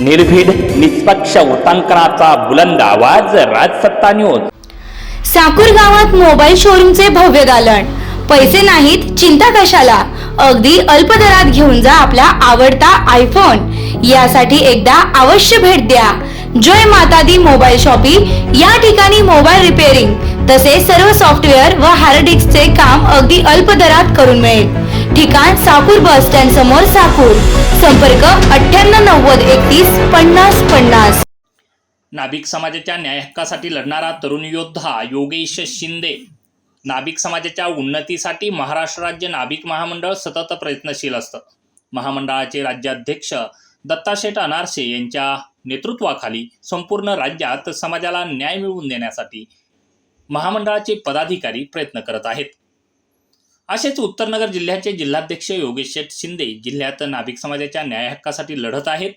निर्भीड निष्पक्ष वृत्तांकनाचा बुलंद आवाज राजसत्ता न्यूज. साकूर गावात मोबाईल शोरूमचे भव्य दालन. पैसे नाहीत चिंता कशाला? अगदी अल्प दरात घेऊन जा आपला आवडता आयफोन यासाठी एकदा अवश्य भेट द्या. जय माता दी मोबाईल शॉपी। या ठिकाणी मोबाईल रिपेअरिंग तसेच सर्व सॉफ्टवेअर व हार्ड डिस्कचे काम अगदी अल्प दरात करून मिळेल. ठिकाण साकूर बस स्टँड समोर साकूर. संपर्क अठ्ठ्याण्णव नव्वद एकतीस पन्नास पन्नास. नाभिक समाजाच्या न्याय हक्कासाठी लढणारा तरुण योद्धा योगेश शिंदे. नाभिक समाजाच्या उन्नतीसाठी महाराष्ट्र राज्य नाभिक महामंडळ सतत प्रयत्नशील असतं. महामंडळाचे राज्याध्यक्ष दत्ता शेठ अनारसे यांच्या नेतृत्वाखाली संपूर्ण राज्यात समाजाला न्याय मिळवून देण्यासाठी महामंडळाचे पदाधिकारी प्रयत्न करत आहेत. असेच उत्तरनगर जिल्ह्याचे जिल्हाध्यक्ष योगेश शेठ शिंदे जिल्ह्यात नाभिक समाजाच्या न्याय हक्कासाठी लढत आहेत.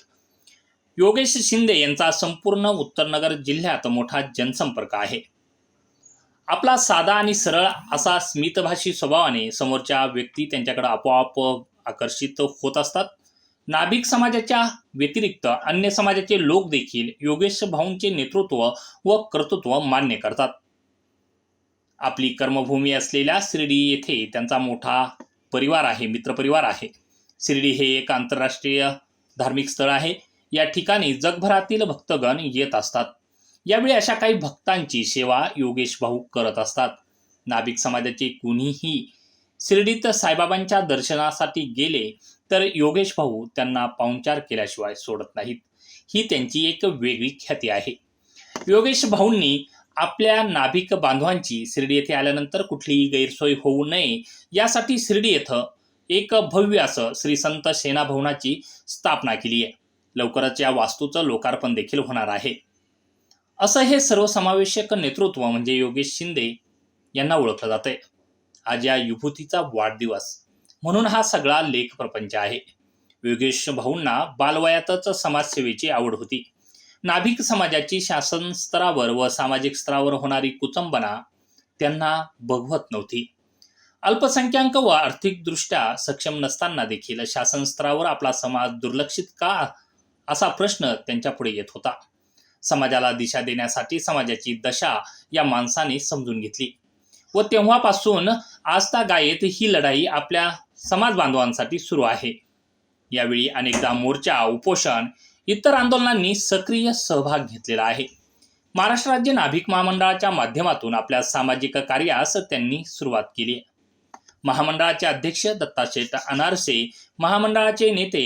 योगेश शिंदे यांचा संपूर्ण उत्तरनगर जिल्ह्यात मोठा जनसंपर्क आहे. आपला साधा आणि सरळ असा स्मितभाषी स्वभावाने समोरच्या व्यक्ती त्यांच्याकडे आपोआप आकर्षित होत असतात. नाभिक समाजाच्या व्यतिरिक्त अन्य समाजाचे लोक देखील योगेश भाऊंचे नेतृत्व व कर्तृत्व मान्य करतात. आपली कर्मभूमी असलेल्या शिर्डी येथे त्यांचा मोठा परिवार आहे मित्रपरिवार आहे. शिर्डी हे एक आंतरराष्ट्रीय धार्मिक स्थळ आहे. या ठिकाणी जगभरातील भक्तगण येत असतात. यावेळी अशा काही भक्तांची सेवा योगेश भाऊ करत असतात. नाभिक समाजाचे कुणीही शिर्डीत साईबाबांच्या दर्शनासाठी गेले तर योगेश भाऊ त्यांना पाहुणचार केल्याशिवाय सोडत नाहीत. ही त्यांची एक वेगळी ख्याती आहे. योगेश भाऊंनी आपल्या नाभिक बांधवांची शिर्डी येथे आल्यानंतर कुठलीही गैरसोय होऊ नये. यासाठी शिर्डी येथं एक भव्य असं श्री संत सेनाभवनाची स्थापना केली आहे. लवकरच या वास्तूचं लोकार्पण देखील होणार आहे. असं हे सर्वसमावेशक नेतृत्व म्हणजे योगेश शिंदे यांना ओळखलं जातंय. आज या युभूतीचा वाढदिवस. म्हणून हा सगळा लेख प्रपंच आहे. योगेश भाऊंना बालवयातच समाजसेवेची आवड होती. नाभिक समाजाची शासन स्तरावर व सामाजिक स्तरावर होणारी कुचंबना त्यांना बघवत नव्हती. अल्पसंख्याक व आर्थिकदृष्ट्या सक्षम नसताना देखील शासन स्तरावर आपला समाज दुर्लक्षित का? असा प्रश्न त्यांच्यापुढे येत होता. समाजाला दिशा देण्यासाठी समाजाची दशा या माणसाने समजून घेतली. व तेव्हापासून आस्था गायेत ही लढाई आपल्या समाज बांधवांसाठी सुरू आहे. यावेळी अनेकदा मोर्चा उपोषण इतर आंदोलनांनी सक्रिय सहभाग घेतलेला आहे. महाराष्ट्र राज्य नाभिक महामंडळाच्या माध्यमातून आपल्या सामाजिक कार्यास त्यांनी सुरुवात केली. महामंडळाचे अध्यक्ष दत्ताशेठ अनारसे महामंडळाचे नेते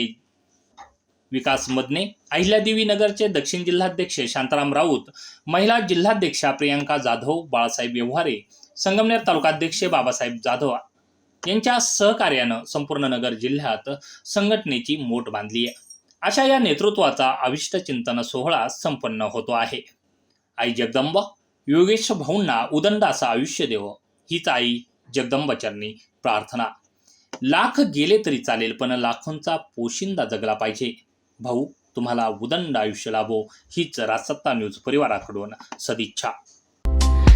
विकास मदने अहिल्यादेवी नगरचे दक्षिण जिल्हाध्यक्ष शांताराम राऊत महिला जिल्हाध्यक्षा प्रियंका जाधव बाळासाहेब व्यवहारे संगमनेर तालुकाध्यक्ष बाबासाहेब जाधव यांच्या सहकार्यानं संपूर्ण नगर जिल्ह्यात संघटनेची मोठ बांधली आहे. अशा या नेतृत्वाचा अविष्ट चिंतन सोहळा संपन्न होतो आहे. आई जगदंब योगेश भाऊंना उदंड असं आयुष्य देव हीच आई जगदंब चरणी प्रार्थना. लाख गेले तरी चालेल पण लाखोंचा पोशिंदा जगला पाहिजे. भाऊ तुम्हाला उदंड आयुष्य लाभो हीच राजसत्ता न्यूज परिवाराकडून सदिच्छा.